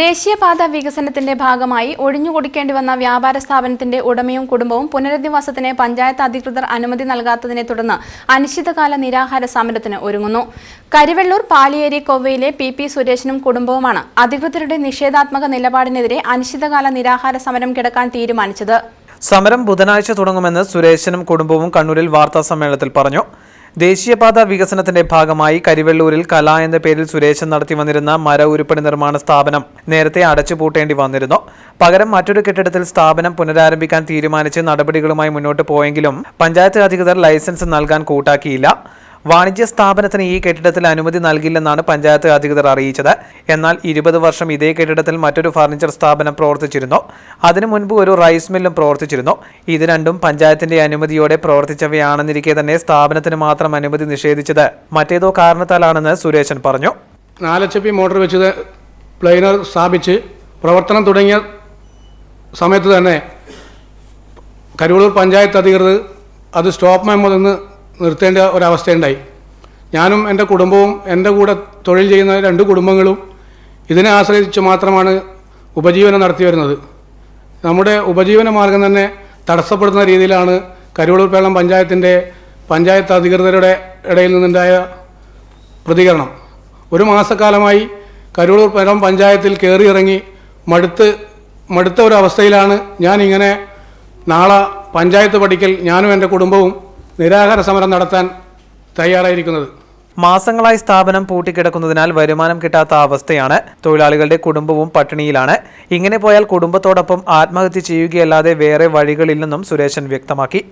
ദേശീയപാത വികസനത്തിന്റെ ഭാഗമായി ഒഴിഞ്ഞുകൊടുക്കേണ്ടി വന്ന വ്യാപാര സ്ഥാപനത്തിന്റെ ഉടമയും കുടുംബവും പുനരധിവാസത്തിന് പഞ്ചായത്ത് അധികൃതർ അനുമതി നൽകാത്തതിനെ തുടർന്ന് അനിശ്ചിതകാല നിരാഹാര സമരത്തിന് ഒരുങ്ങുന്നു. കരിവെള്ളൂർ പാലിയേരി കൊവ്വയിലെ പി പി സുരേഷനും കുടുംബവുമാണ് അധികൃതരുടെ നിഷേധാത്മക നിലപാടിനെതിരെ അനിശ്ചിതകാല നിരാഹാര സമരം കിടക്കാൻ തീരുമാനിച്ചത്. സമരം ബുധനാഴ്ച തുടങ്ങുമെന്ന് സുരേശനും കുടുംബവും കണ്ണൂരിൽ വാർത്താ സമ്മേളനത്തിൽ പറഞ്ഞു. ദേശീയപാത വികസനത്തിന്റെ ഭാഗമായി കരിവെള്ളൂരിൽ കല എന്ന പേരിൽ സുരേശൻ നടത്തി വന്നിരുന്ന മര ഉരുപ്പടി നിർമ്മാണ സ്ഥാപനം നേരത്തെ അടച്ചുപൂട്ടേണ്ടി വന്നിരുന്നു. പകരം മറ്റൊരു കെട്ടിടത്തിൽ സ്ഥാപനം പുനരാരംഭിക്കാൻ തീരുമാനിച്ച് നടപടികളുമായി മുന്നോട്ട് പോയെങ്കിലും പഞ്ചായത്ത് അധികൃതർ ലൈസൻസ് നൽകാൻ കൂട്ടാക്കിയില്ല. വാണിജ്യ സ്ഥാപനത്തിന് ഈ കെട്ടിടത്തിൽ അനുമതി നൽകില്ലെന്നാണ് പഞ്ചായത്ത് അധികൃതർ അറിയിച്ചത്. എന്നാൽ ഇരുപത് വർഷം ഇതേ കെട്ടിടത്തിൽ മറ്റൊരു ഫർണിച്ചർ സ്ഥാപനം പ്രവർത്തിച്ചിരുന്നു. അതിനു മുൻപ് ഒരു റൈസ് മില്ലും പ്രവർത്തിച്ചിരുന്നു. ഇത് രണ്ടും പഞ്ചായത്തിന്റെ അനുമതിയോടെ പ്രവർത്തിച്ചവയാണെന്നിരിക്കെ തന്നെ സ്ഥാപനത്തിന് മാത്രം അനുമതി നിഷേധിച്ചത് മറ്റേതോ കാരണത്താലാണെന്ന് സുരേശൻ പറഞ്ഞു. നാലച്ചപ്പി മോട്ടോർ വെച്ച് പ്ലെയിനർ സ്ഥാപിച്ച് പ്രവർത്തനം തുടങ്ങിയ സമയത്ത് തന്നെ കരുവള്ളൂർ പഞ്ചായത്ത് അധികൃതർ അത് സ്റ്റോപ്പ് മെമ്മോ നിന്ന് നിർത്തേണ്ട ഒരവസ്ഥയുണ്ടായി. ഞാനും എന്റെ കുടുംബവും എന്റെ കൂടെ തൊഴിൽ ചെയ്യുന്ന രണ്ട് കുടുംബങ്ങളും ഇതിനെ ആശ്രയിച്ച് മാത്രമാണ് ഉപജീവനം നടത്തി വരുന്നത്. നമ്മുടെ ഉപജീവന മാർഗം തന്നെ തടസ്സപ്പെടുന്ന രീതിയിലാണ് കരുവളൂർ പേളം പഞ്ചായത്തിന്റെ പഞ്ചായത്ത് അധികൃതരുടെ ഇടയിൽ നിന്നുണ്ടായ പ്രതികരണം. ഒരു മാസക്കാലമായി കരുവളൂർ പേളം പഞ്ചായത്തിൽ കയറിയിറങ്ങി മടുത്ത് മടുത്ത ഒരവസ്ഥയിലാണ് ഞാനിങ്ങനെ നാളെ പഞ്ചായത്ത് പഠിക്കൽ ഞാനും എന്റെ കുടുംബവും നിരാഹാര സമരം നടത്താൻ തയ്യാറായിരിക്കുന്നത്. മാസങ്ങളായി സ്ഥാപനം പൂട്ടിക്കിടക്കുന്നതിനാൽ വരുമാനം കിട്ടാത്ത അവസ്ഥയാണ്. തൊഴിലാളികളുടെ കുടുംബവും പട്ടിണിയിലാണ്. ഇങ്ങനെ പോയാൽ കുടുംബത്തോടൊപ്പം ആത്മഹത്യ ചെയ്യുകയല്ലാതെ വേറെ വഴികളില്ലെന്നും സുരേശൻ വ്യക്തമാക്കി.